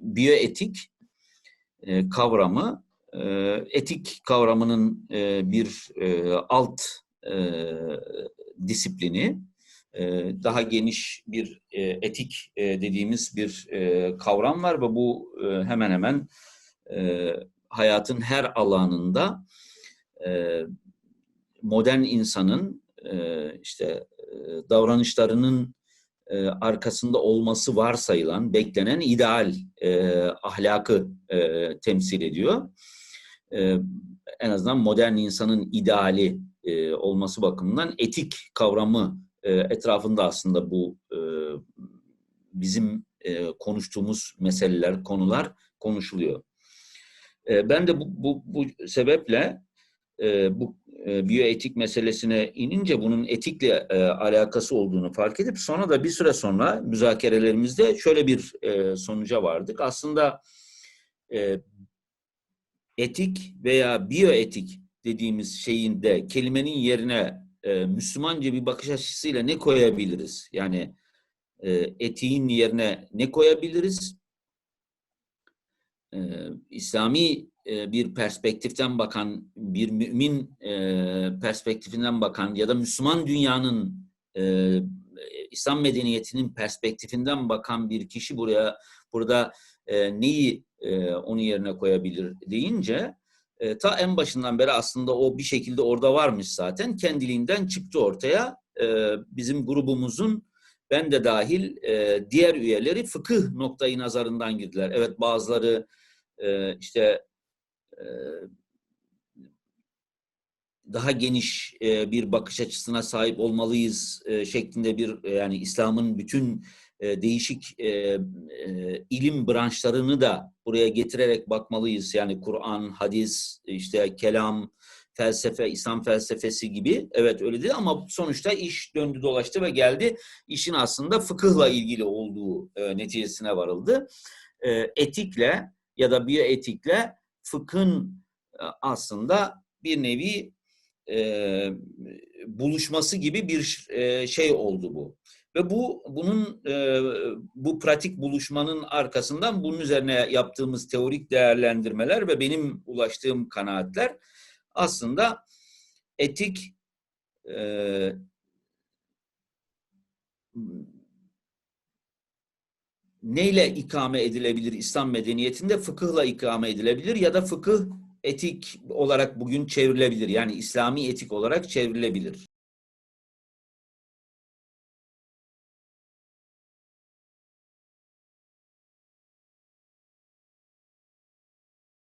biyoetik e, kavramı e, etik kavramının e, bir e, alt e, disiplini e, daha geniş bir e, etik e, dediğimiz bir e, kavram var ve bu e, hemen hemen e, hayatın her alanında e, modern insanın e, işte e, davranışlarının e, arkasında olması varsayılan, beklenen ideal e, ahlakı e, temsil ediyor. E, en azından modern insanın ideali e, olması bakımından etik kavramı e, etrafında aslında bu e, bizim e, konuştuğumuz meseleler, konular konuşuluyor. E, ben de bu, bu, bu sebeple e, bu e, biyoetik meselesine inince bunun etikle e, alakası olduğunu fark edip sonra da bir süre sonra müzakerelerimizde şöyle bir e, sonuca vardık. Aslında e, etik veya biyoetik dediğimiz şeyin de kelimenin yerine e, Müslümanca bir bakış açısıyla ne koyabiliriz? Yani e, etiğin yerine ne koyabiliriz? E, İslami e, bir perspektiften bakan, bir mümin e, perspektifinden bakan ya da Müslüman dünyanın e, İslam medeniyetinin perspektifinden bakan bir kişi buraya burada neyi onun yerine koyabilir deyince ta en başından beri aslında o bir şekilde orada varmış zaten. Kendiliğinden çıktı ortaya. Bizim grubumuzun ben de dahil diğer üyeleri fıkıh noktayı nazarından girdiler. Evet bazıları işte daha geniş bir bakış açısına sahip olmalıyız şeklinde bir yani İslam'ın bütün değişik ilim branşlarını da buraya getirerek bakmalıyız. Yani Kur'an, hadis, işte kelam, felsefe, İslam felsefesi gibi. Evet öyle değil ama sonuçta iş döndü dolaştı ve geldi. İşin aslında fıkıhla ilgili olduğu neticesine varıldı. Etikle ya da biyoetikle fıkhın aslında bir nevi e, buluşması gibi bir e, şey oldu bu. Ve bu bunun e, bu pratik buluşmanın arkasından bunun üzerine yaptığımız teorik değerlendirmeler ve benim ulaştığım kanaatler aslında etik e, neyle ikame edilebilir İslam medeniyetinde? Fıkıhla ikame edilebilir ya da fıkıh etik olarak bugün çevrilebilir. Yani İslami etik olarak çevrilebilir.